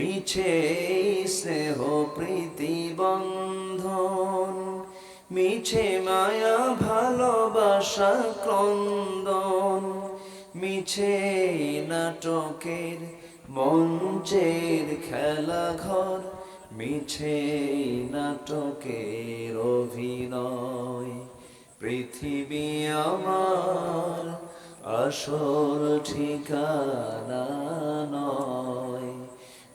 মিছে স্নেহ প্রীতি বন্ধন মিছে মায়া ভালোবাসা ক্রন্দন, মিছে নাটকের মঞ্চের খেলা ঘর মিছে নাটকের অভিনয়। পৃথিবী আমার আসল ঠিকানা নয়।